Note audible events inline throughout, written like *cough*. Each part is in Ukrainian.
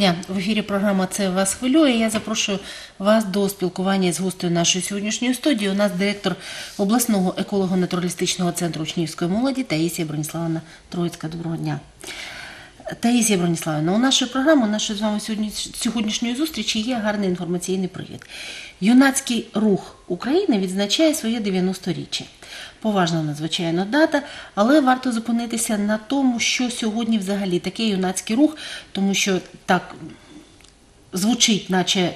дня. В ефірі програма Це вас хвилює. Я запрошую вас до спілкування з гостею нашої сьогоднішньої студії. У нас директор обласного еколого-натуралістичного центру учнівської молоді Таїсія Броніславовна Троїцька. Доброго дня. Таїсія Броніславівна, у нашої програми, у нашої з вами сьогодні, сьогоднішньої зустрічі є гарний інформаційний привід. Юнацький рух України відзначає своє 90-річчя. Поважна надзвичайно дата, але варто зупинитися на тому, що сьогодні взагалі таке юнацький рух, тому що так звучить, наче е,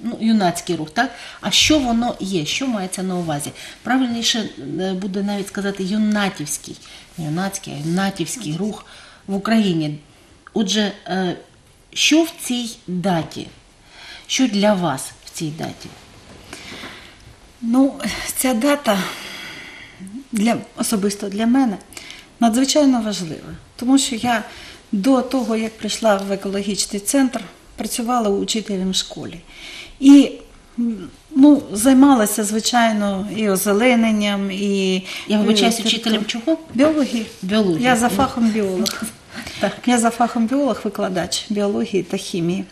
ну, юнацький рух, так? А що воно є? Що мається на увазі? Правильніше е, буде навіть сказати юнатівський, юнацький, а юнатівський рух в Україні. Отже, е, що в цій даті? Що для вас в цій даті? Ну, ця дата для, особисто для мене надзвичайно важлива, тому що я до того, як прийшла в екологічний центр, працювала учителем в школі. І ну, займалася, звичайно, і озелененням, і. Я вибачаюсь, і- учителем чого? Біології. Біології. Я за фахом біолог. *laughs* Так. Я за фахом біолог, викладач біології та хімії.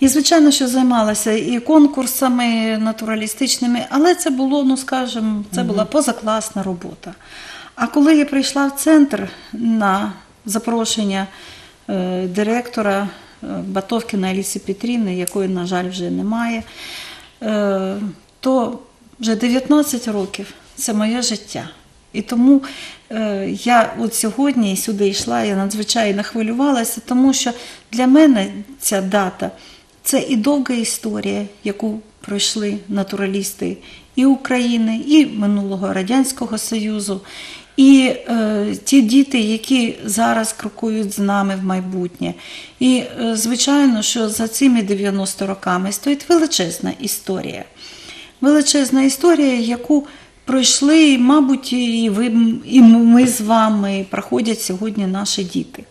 І, звичайно, що займалася і конкурсами натуралістичними, але це було, ну скажімо, це була позакласна робота. А коли я прийшла в центр на запрошення е, директора е, Батовкіна Аліси Петрівни, якої, на жаль, вже немає, то вже 19 років це моє життя. І тому е, я от сьогодні сюди йшла, я надзвичайно хвилювалася, тому що для мене ця дата це і довга історія, яку пройшли натуралісти і України, і минулого Радянського Союзу, і е, ті діти, які зараз крокують з нами в майбутнє. І, е, звичайно, що за цими 90 роками стоїть величезна історія величезна історія, яку пройшли, мабуть, і ви, і ми з вами проходять сьогодні наші діти.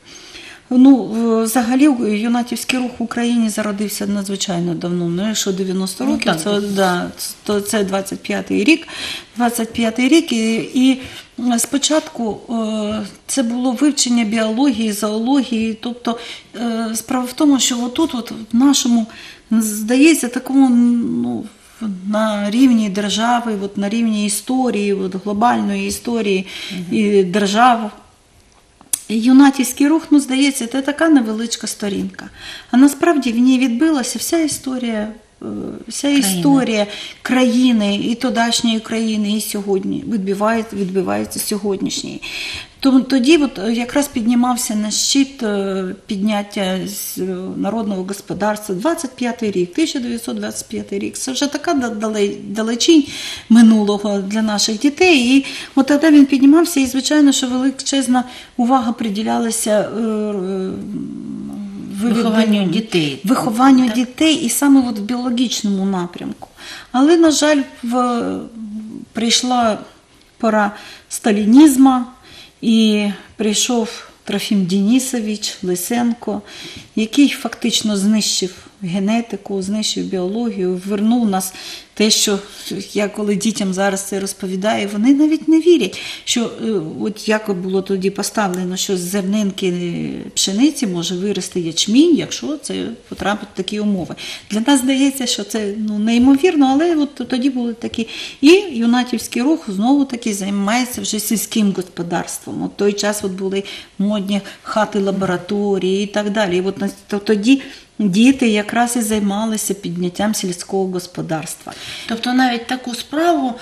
Ну, взагалі, юнатівський рух в Україні зародився надзвичайно давно. Ну, якщо 90 Ну, років, так, це, да, то це 25-й рік. 25-й рік, і, і спочатку е, це було вивчення біології, зоології. Тобто е, справа в тому, що отут, от в нашому, здається, такому ну, на рівні держави, от на рівні історії, от глобальної історії і держав. Юнатівський рух, ну, здається, це така невеличка сторінка. А насправді в ній відбилася вся історія, е, вся історія країни і тодішньої країни, і сьогодні відбивається, відбивається сьогоднішньої. Тому тоді от е, якраз піднімався на щит е, підняття з е, народного господарства 25 рік, 1925 рік. Це вже така далечінь минулого для наших дітей. І от тоді він піднімався, і звичайно, що величезна увага приділялася. Вихованню дітей. Вихованню Так. дітей і саме от в біологічному напрямку. Але, на жаль, в, прийшла пора сталінізму, і прийшов Трофім Денісович Лисенко, який фактично знищив генетику, знищив біологію, вернув нас те, що я коли дітям зараз це розповідаю, вони навіть не вірять, що е, от як було тоді поставлено, що з зернинки пшениці може вирости ячмінь, якщо це потрапить в такі умови. Для нас здається, що це ну, неймовірно, але от тоді були такі. І юнатівський рух знову таки займається вже сільським господарством. От той час от були модні хати лабораторії і так далі. І от тоді діти якраз і займалися підняттям сільського господарства. Тобто навіть таку справу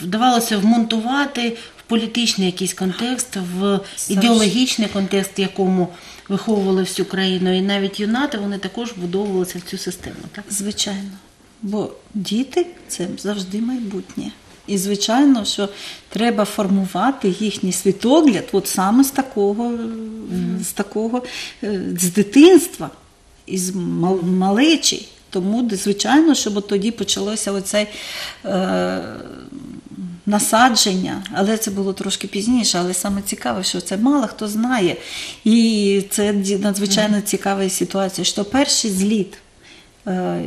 вдавалося вмонтувати в політичний якийсь контекст, в ідеологічний контекст, в якому виховували всю країну. І навіть юнати вони також вбудовувалися в цю систему. Так? Звичайно. Бо діти це завжди майбутнє. І звичайно, що треба формувати їхній світогляд от саме з такого, з такого е, з дитинства, із малечі. Тому, звичайно, щоб тоді почалося оце е, насадження, але це було трошки пізніше. Але саме цікаве, що це мало хто знає. І це надзвичайно цікава ситуація, що перший зліт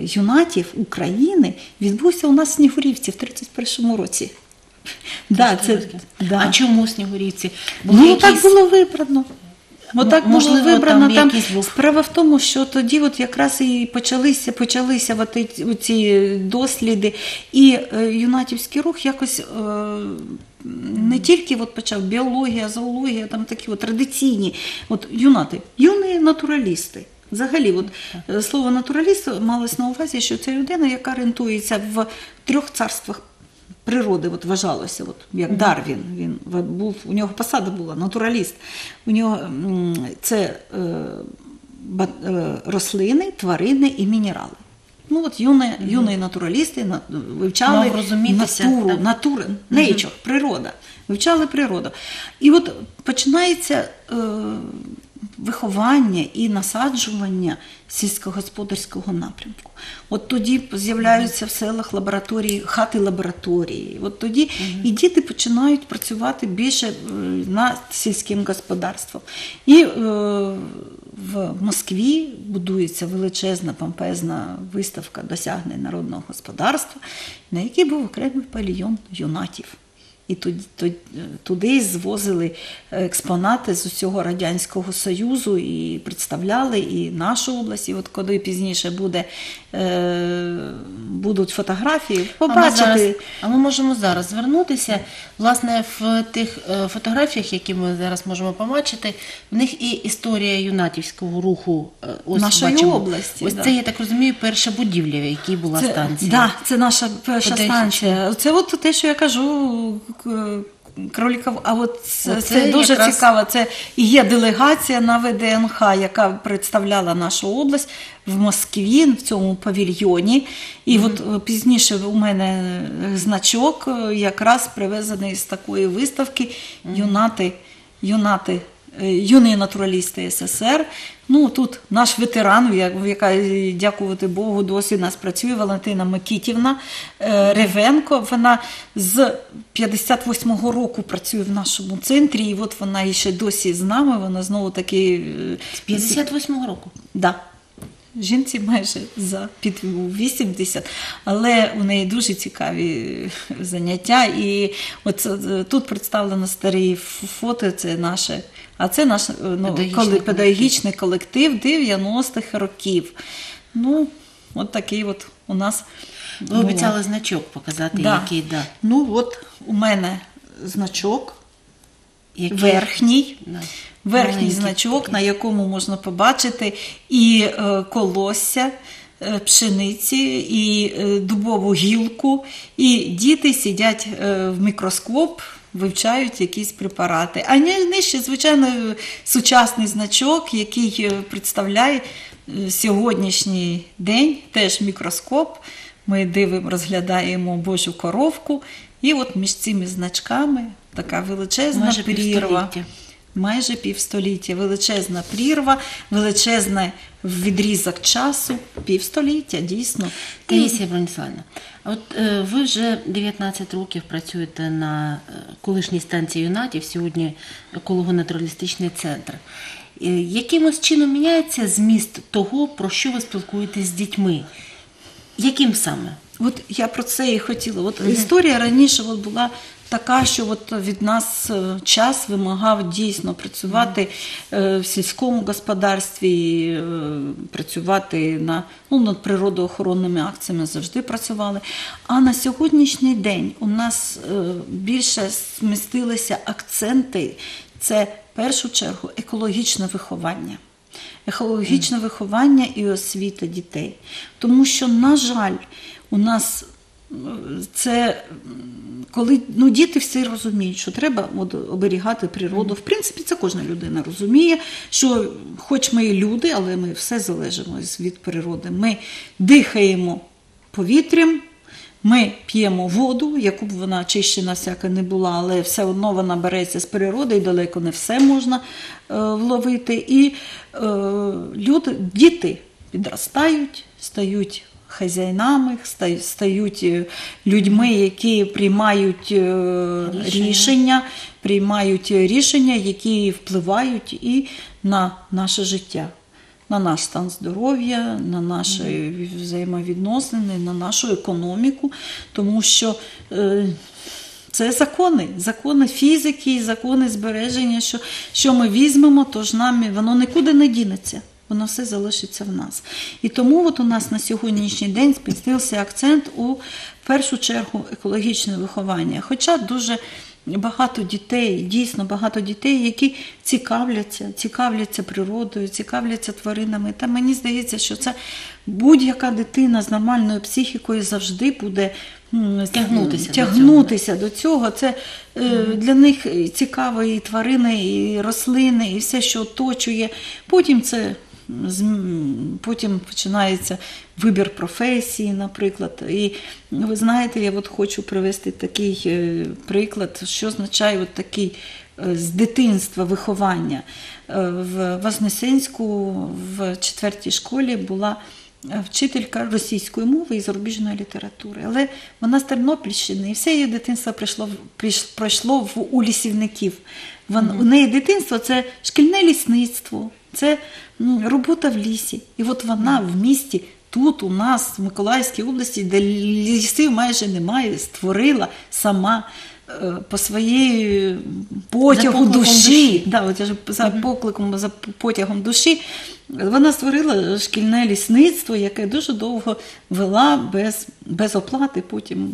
юнатів України відбувся у нас в Снігурівці в 31-му році. Да, це, да. А чому снігурівці? Ну, так було вибрано. Бо М- так було вибрано там там. Справа в тому, що тоді от якраз і почалися, почалися от ці- ці досліди, і е, юнатівський рух якось. Е, не тільки от почав біологія, зоологія, там такі от традиційні от юнати, юні натуралісти. Взагалі, от е, слово натураліст малось на увазі, що це людина, яка орієнтується в трьох царствах природи, от вважалося, от як Дарвін. Він був у нього посада була натураліст. У нього це е, е, рослини, тварини і мінерали. Ну от юні, юні натуралісти на- вивчали натуру, так. натура, nature, природа. Вивчали природу. І от починається е, виховання і насаджування сільськогосподарського напрямку. От тоді з'являються в селах лабораторії, хати лабораторії. От тоді і діти починають працювати більше е, над сільським господарством. І е, в Москві будується величезна помпезна виставка досягнень народного господарства, на якій був окремий павільйон юнатів. І туди, звозили експонати з усього Радянського Союзу і представляли і нашу область. І от коли пізніше буде, е, будуть фотографії, А ми, зараз, а ми можемо зараз звернутися. Власне, в тих е, фотографіях, які ми зараз можемо побачити, в них і історія юнатівського руху. е, Ось Нашої бачимо. області, Ось да. це, я так розумію, перша будівля, в якій була Це, станція. Да, це наша перша Подивіться. станція. Це от те, що я кажу. К- Кроліков, а от це, це дуже якраз- цікаво. Це і є делегація на ВДНХ, яка представляла нашу область в Москві в цьому павільйоні. І от е, пізніше у мене значок е, якраз привезений з такої виставки юнати, юнати юні натуралісти СССР. Ну тут наш ветеран, як- яка е, дякувати Богу, досі нас працює Валентина Микітівна е, Ревенко. Вона з 58-го року працює в нашому центрі, і от вона ще досі з нами. Вона знову таки е, З 58-го року. Да. Жінці майже за під 80, але у неї дуже цікаві заняття. І от е, тут представлено старі фото, це наше, а це наш е, ну, Педагогічний педагогічний колектив 90-х років. Ну, от такий от у нас. Ви було. обіцяли значок показати, Да. який, да. Ну, от у мене значок який верхній. Да. Верхній Маленький значок, такий. на якому можна побачити і е, колосся е, пшениці, і е, дубову гілку, і діти сидять в мікроскоп. Вивчають якісь препарати. А нижче, звичайно, сучасний значок, який представляє сьогоднішній день, теж мікроскоп. Ми дивимо, розглядаємо Божу коровку, і от між цими значками така величезна прірва. Майже півстоліття. Величезна прірва, величезний відрізок часу, півстоліття, дійсно. Таїсія Брониславівна, а от е, ви вже 19 років працюєте на е, колишній станції юнатів, сьогодні еколого-натуралістичний центр. Е, якимось чином міняється зміст того, про що ви спілкуєтесь з дітьми? Яким саме? От я про це і хотіла. От історія раніше от була така, що от від нас е, час вимагав дійсно працювати е, в сільському господарстві, е, працювати на, ну, над природоохоронними акціями завжди працювали. А на сьогоднішній день у нас більше змістилися акценти. Це в першу чергу екологічне виховання екологічне виховання і освіта дітей. Тому що, на жаль, у нас це коли ну, діти всі розуміють, що треба от, оберігати природу. В принципі, це кожна людина розуміє, що хоч ми і люди, але ми все залежимо від природи. Ми дихаємо повітрям. Ми п'ємо воду, яку б вона чищена всяка не була, але все одно вона береться з природи і далеко не все можна е, вловити. І е, люди, діти підростають, стають хазяїнами, стають е, людьми, які приймають е, Рішення. рішення, приймають рішення, які впливають і на наше життя на наш стан здоров'я, на наші взаємовідносини, на нашу економіку, тому що е, Це закони, закони фізики, закони збереження, що, що ми візьмемо, то ж нам воно нікуди не дінеться. Воно все залишиться в нас. І тому от у нас на сьогоднішній день змістився акцент у першу чергу екологічне виховання. Хоча дуже багато дітей, дійсно багато дітей, які цікавляться, цікавляться природою, цікавляться тваринами. Та мені здається, що це будь-яка дитина з нормальною психікою завжди буде м, Тягнутися до тягнутися до цього. Це е, для них цікаво і тварини, і рослини, і все, що оточує. Потім це. Потім починається вибір професії, наприклад. І ви знаєте, я от хочу привести такий е, приклад, що означає от такий е, з дитинства виховання. Е, В Вознесенську в четвертій школі була вчителька російської мови і зарубіжної літератури. Але вона з Тернопільщини, і все її дитинство прийшло, пройшло в, у лісівників. Вон, У неї дитинство це шкільне лісництво, це робота в лісі. І от вона в місті. Тут у нас в Миколаївській області, де лісів майже немає, створила сама по своєї потягу покликом душі, душі. Да, от я ж за покликом, за потягом душі. Вона створила шкільне лісництво, яке дуже довго вела без, без оплати. Потім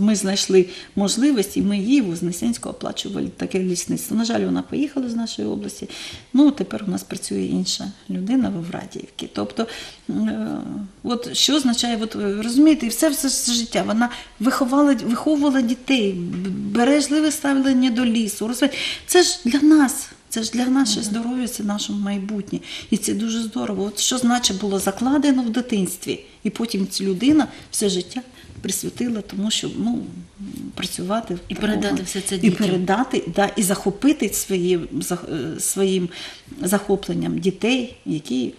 ми знайшли можливість, і ми їй в Вознесенську оплачували таке лісництво. На жаль, вона поїхала з нашої області. Ну, тепер у нас працює інша людина в Врадіївці. Тобто, е, от що означає, от, розумієте, і все, все, все життя. Вона виховала, виховувала дітей, бережливе ставлення до лісу. Це ж для нас. Це ж для нашого здоров'я, це наше майбутнє. І це дуже здорово. От що значить було закладено в дитинстві, і потім ця людина все життя присвятила тому, щоб ну, працювати І такому- передати все це і передати, да, і захопити своїм, е, своїм захопленням дітей, які,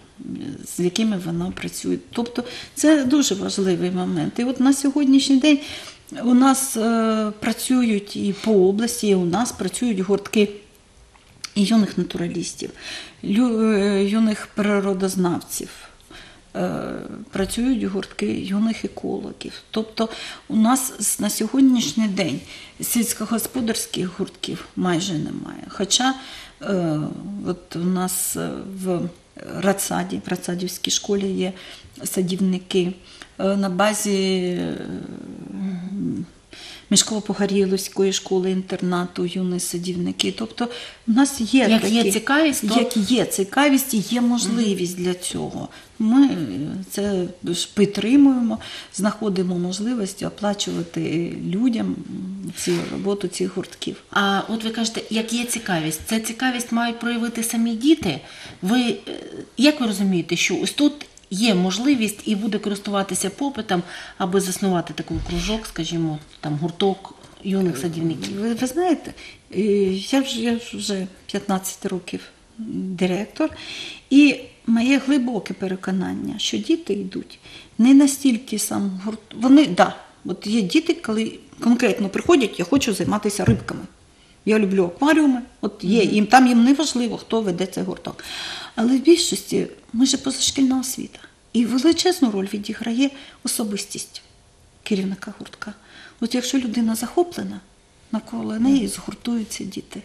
з якими вона працює. Тобто це дуже важливий момент. І от на сьогоднішній день у нас е, працюють і по області, і у нас працюють гуртки юних натуралістів, лю- е, юних природознавців. Е, Працюють гуртки юних екологів. Тобто у нас на сьогоднішній день сільськогосподарських гуртків майже немає. Хоча е, от у нас е, в Радсаді, в Радсадівській школі є садівники. Е, На базі е, Мішково-Погоріловської школи інтернату, юні садівники. Тобто у нас є Як такі, є цікавість, то- як є цікавість і є можливість для цього. Ми е, це підтримуємо, знаходимо можливості оплачувати людям цю роботу цих гуртків. А от ви кажете, як є цікавість, це цікавість мають проявити самі діти. Ви як ви розумієте, що ось тут є можливість і буде користуватися попитом, аби заснувати такий кружок, скажімо, там гурток юних садівників? Ви, ви знаєте, е, я вже, я вже 15 років директор, і моє глибоке переконання, що діти йдуть не настільки сам гурт. Вони, да, от є діти, коли конкретно приходять, я хочу займатися рибками. Я люблю акваріуми, от є, їм там їм не важливо, хто веде цей гурток. Але в більшості ми ж позашкільна освіта. І величезну роль відіграє особистість керівника гуртка. От якщо людина захоплена, навколо неї згуртуються діти.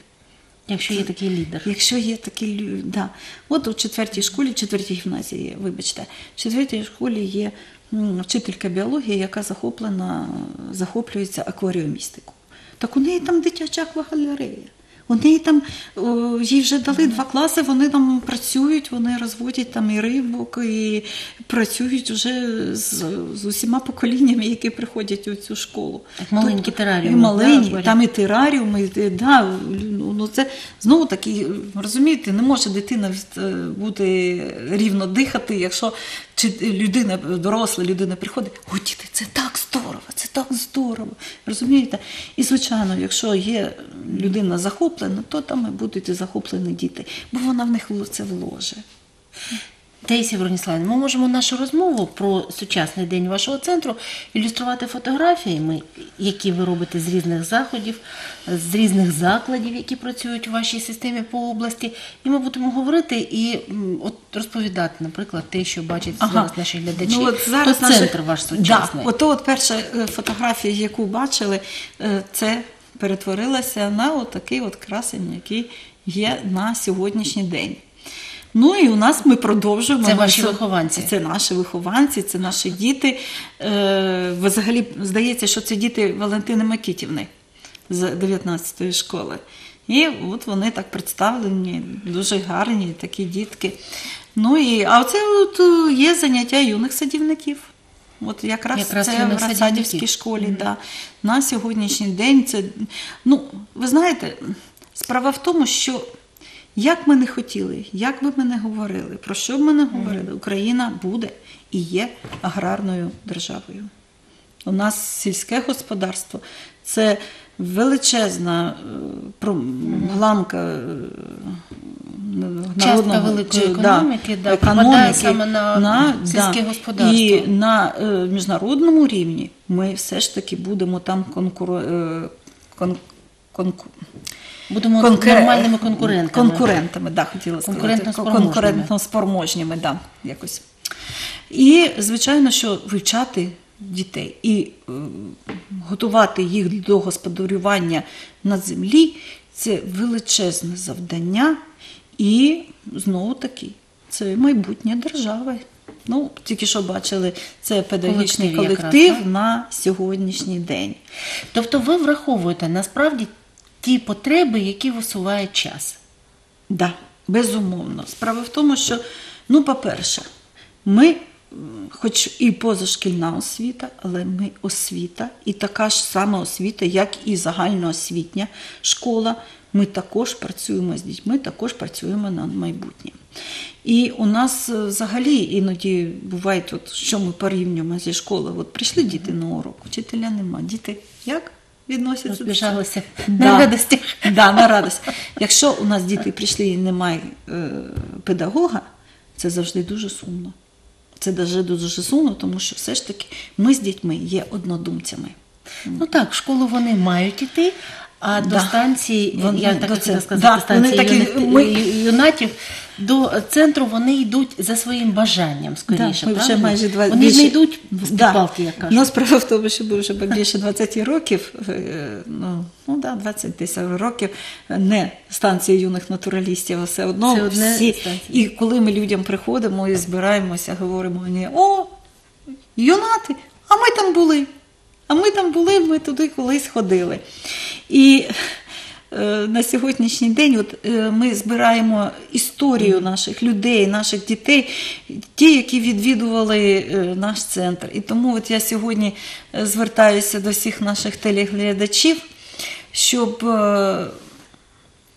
Якщо є такий лідер. Якщо є люди, да. От у четвертій школі, четвертій гімназії, вибачте, в четвертій школі є вчителька біології, яка захоплена, захоплюється акваріумістикою. Так у неї там дитяча аквагалерея. У неї там о, їй вже дали два класи, вони там працюють, вони розводять там і рибок, і працюють вже з, з усіма поколіннями, які приходять у цю школу. Так, маленькі Тобто, тераріуми, і маленькі, да, там і тераріуми, і, да, ну це знову таки, розумієте, не може дитина е, бути рівно дихати, якщо чи людина, доросла людина приходить, о, діти, це так здорово, так здорово. Розумієте? І звичайно, якщо є людина захоплена, то там і будуть і захоплені діти, бо вона в них це вложе. Таїсія Броніславівна, ми можемо нашу розмову про сучасний день вашого центру ілюструвати фотографіями, які ви робите з різних заходів, з різних закладів, які працюють у вашій системі по області. І ми будемо говорити і от розповідати, наприклад, те, що бачать зараз наші глядачі. Ну, от зараз То наші- центр ваш сучасний. Да, ото от перша е, фотографія, яку бачили, е, це перетворилася на от такий от красень, який є на сьогоднішній день. Ну і у нас ми продовжуємо. Це все- вихованці? Це наші вихованці, це наші діти. Е, Взагалі здається, що це діти Валентини Микитівни з 19-ї школи. І от вони так представлені, дуже гарні такі дітки. Ну і а оце от е, є заняття юних садівників. От якраз, Якраз це в Радсадівській школі. Да. На сьогоднішній день це. Ну, ви знаєте, справа в тому, що як ми не хотіли, як би ми не говорили, про що б ми не говорили, Україна буде і є аграрною державою. У нас сільське господарство це величезна е, про- ламка е, Частка народного- великої економіки, да, припадає саме на сільське господарство. І на е, міжнародному рівні ми все ж таки будемо там конкуру... е, кон... конку- Будемо конкуре- нормальними конкурентами. Конкурентами, да, хотіла сказати. Конкурентно-спроможними. Да, якось. І, звичайно, що вивчати дітей і е, готувати їх до господарювання на землі це величезне завдання, і знову таки це майбутнє держави. Ну, тільки що бачили, це педагогічний Колектив колектив так? на сьогоднішній день. Тобто ви враховуєте насправді ті потреби, які висуває час. Да, безумовно. Справа в тому, що, ну, по-перше, ми, хоч і позашкільна освіта, але ми освіта, і така ж сама освіта, як і загальноосвітня школа. Ми також працюємо з дітьми, також працюємо над майбутнім. І у нас е, взагалі іноді буває, от, що ми порівнюємо зі школи. От прийшли діти на урок, вчителя нема. Діти як відносяться? Розбіжалися Да. на радостях. Да, на радість. Якщо у нас діти прийшли і немає е, педагога, це завжди дуже сумно. Це дуже дуже сумно, тому що все ж таки ми з дітьми є однодумцями. Ну так, в школу вони мають іти, а до станції, Вони я так хотіла сказати, да, станції вони такі, юних- ми- юнатів, до центру вони йдуть за своїм бажанням, скоріше. ми вже майже два вони ж не йдуть в Да. підпалки, як кажуть. Ну, справа в тому, що ми вже більше 20 років, е, ну, ну да, 20 десь років, не станція юних натуралістів, а все одно Це одне всі. станція. І коли ми людям приходимо і збираємося, говоримо, вони, о, юнати, а ми там були. А ми там були, ми туди колись ходили. І на сьогоднішній день от, е, ми збираємо історію наших людей, наших дітей, ті, які відвідували е, наш центр. І тому от я сьогодні е, звертаюся до всіх наших телеглядачів, щоб. е,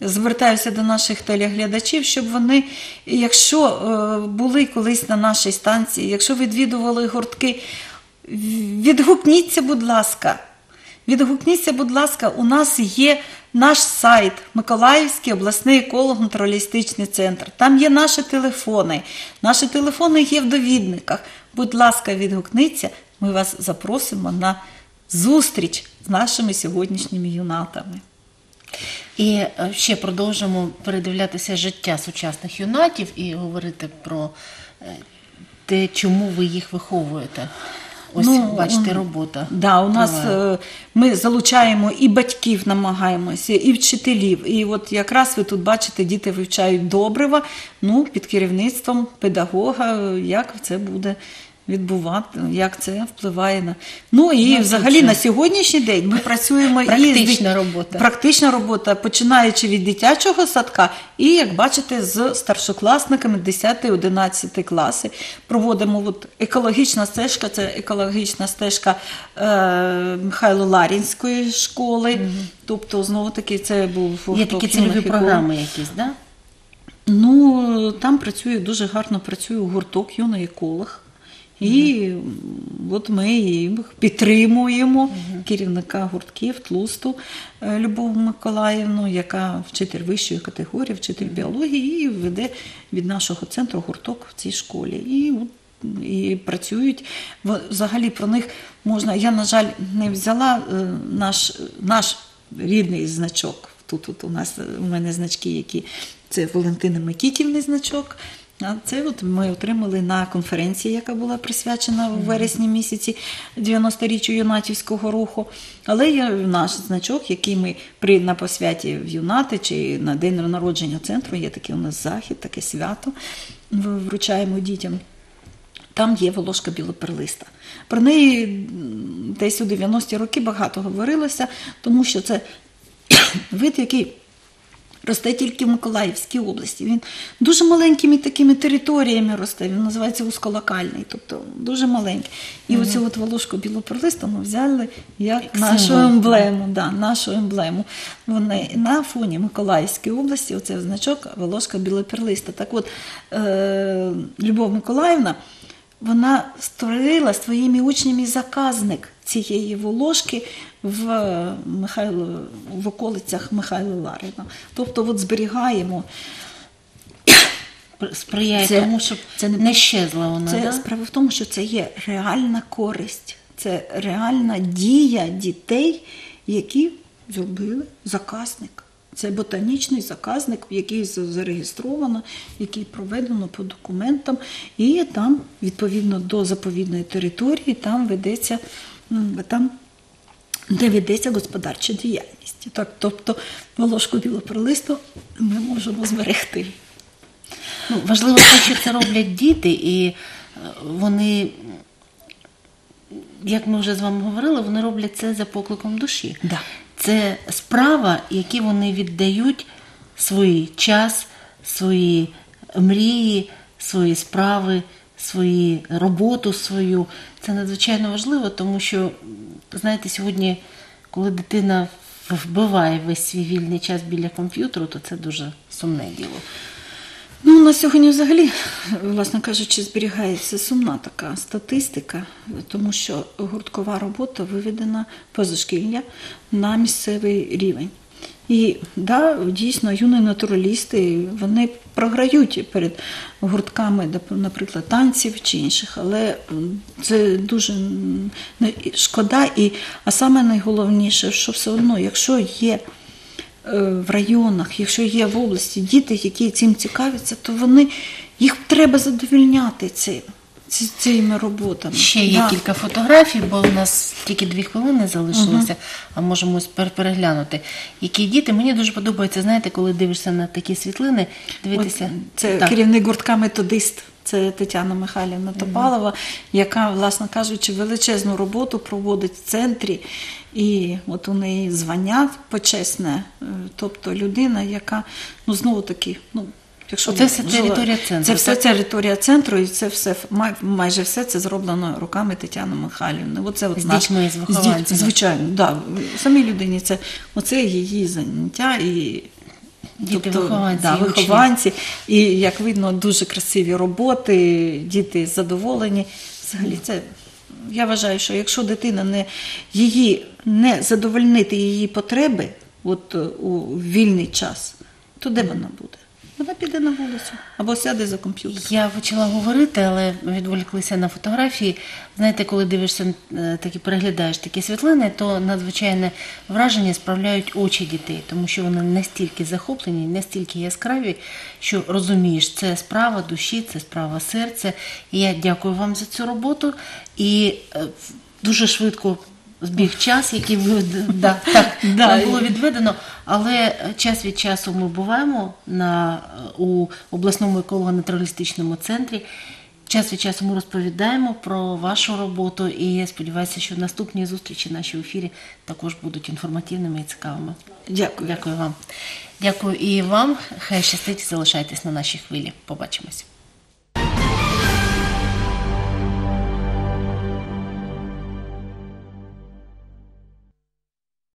Звертаюся до наших телеглядачів, щоб вони, якщо е, були колись на нашій станції, якщо відвідували гуртки, відгукніться, будь ласка. Відгукніться, будь ласка, у нас є наш сайт Миколаївський обласний еколого-натуралістичний центр. Там є наші телефони. Наші телефони є в довідниках. Будь ласка, відгукніться. Ми вас запросимо на зустріч з нашими сьогоднішніми юнатами. І е, ще продовжимо передивлятися життя сучасних юнатів і говорити про е, те, чому ви їх виховуєте. Ось бачите, робота. Да, у нас триває. е, ми залучаємо і батьків, намагаємося, і вчителів. І от якраз ви тут бачите, діти вивчають добрива, ну, під керівництвом педагога, е, як це буде відбувати, як це впливає на. Ну і Ну, взагалі це- на сьогоднішній день ми працюємо і Практична дит- робота. Практична робота, починаючи від дитячого садка, і як бачите, з старшокласниками 10-11 класи проводимо от екологічна стежка, це екологічна стежка е, Михайло Ларінської школи. Тобто, знову таки, це був Є такі цільові програми якісь, да? Ну, там працює дуже гарно працює гурток юний еколог, І от ми її підтримуємо керівника гуртків Тлусту е, Любов Миколаївну, яка вчитель вищої категорії, вчитель біології, і веде від нашого центру гурток в цій школі. І і працюють. Взагалі про них можна. Я, на жаль, не взяла е, наш, наш рідний значок. Тут, тут у нас е, у мене значки, які це Валентина Микітівний значок. Це от ми отримали на конференції, яка була присвячена у вересні місяці 90-річчю юнатівського руху. Але є наш значок, який ми при на посвяті в юнати чи на день народження центру. Є такий у нас захід, таке свято. в- Вручаємо дітям. Там є волошка білоперлиста. Про неї десь у 90-ті роки багато говорилося, тому що це *coughs* вид, який росте тільки в Миколаївській області. Він дуже маленькими такими територіями росте. Він називається узколокальний, тобто дуже маленький. І оцю от волошку білоперлисту ми взяли як, Як нашу емблему. Да, нашу емблему. Вони на фоні Миколаївської області, оце значок волошка білоперлиста. Так от, е, Любов Миколаївна, вона створила своїми учнями заказник цієї волошки в Михайло, в околицях Михайла Ларина. Тобто, от зберігаємо. Пр- Сприяє Це- тому, щоб це не не щезла вона. Це да? справа в тому, що це є реальна користь, це реальна дія дітей, які зробили заказник. Це ботанічний заказник, який зареєстровано, який проведено по документам, і там, відповідно до заповідної території, там ведеться м, там, де ведеться господарча діяльність. Так, тобто волошку білоперлисту ми можемо зберегти. Ну, важливо те, що це роблять діти, і е, вони, як ми вже з вами говорили, вони роблять це за покликом душі. Да. Це справа, які вони віддають свій час, свої мрії, свої справи, свої роботу свою. Це надзвичайно важливо, тому що, знаєте, сьогодні, коли дитина вбиває весь свій вільний час біля комп'ютеру, то це дуже сумне діло. Ну, на сьогодні взагалі, власне кажучи, зберігається сумна така статистика, тому що гурткова робота виведена позашкілля на місцевий рівень. І да, дійсно, юні натуралісти вони програють перед гуртками, наприклад, танців чи інших, але це дуже шкода. І, а саме найголовніше, що все одно, якщо є е, в районах, якщо є в області діти, які цим цікавляться, то вони їх треба задовільняти цим, ці- цими роботами. Ще є Да. кілька фотографій, бо у нас тільки дві хвилини залишилося, а можемо переглянути. Які діти, мені дуже подобається, знаєте, коли дивишся на такі світлини, дивитися. От це Так. керівник гуртка методист. Це Тетяна Михайлівна Топалова, яка, власне кажучи, величезну роботу проводить в центрі. І от у неї звання почесне, е, тобто людина, яка ну знову таки, ну якщо Оце все територія центру, Це все так? територія центру, і це все май- майже все це зроблено руками Тетяни Михайлівни. Оце от З наш- дітьми, з вихованцями. Звичайно, да. Самій людині це оце її заняття і Діти вихованці, да, і вихованці. І як видно, дуже красиві роботи, діти задоволені. Взагалі, це я вважаю, що якщо дитина не її не задовольнити її потреби, от е, у вільний час, то де вона буде? Вона піде на вулицю або сяде за комп'ютер. Я почала говорити, але відволіклися на фотографії. Знаєте, коли дивишся е, такі переглядаєш такі світлини, то надзвичайне враження справляють очі дітей, тому що вони настільки захоплені, настільки яскраві, що розумієш, це справа душі, це справа серця. І я дякую вам за цю роботу. І е, дуже швидко. Збіг час, який ви да, так, *laughs* Да. було відведено, але час від часу ми буваємо на, у обласному еколого-натуралістичному центрі. Час від часу ми розповідаємо про вашу роботу, і я сподіваюся, що наступні зустрічі наші в ефірі також будуть інформативними і цікавими. Дякую. Дякую вам. Дякую і вам. Хай щастить, залишайтесь на нашій хвилі. Побачимось.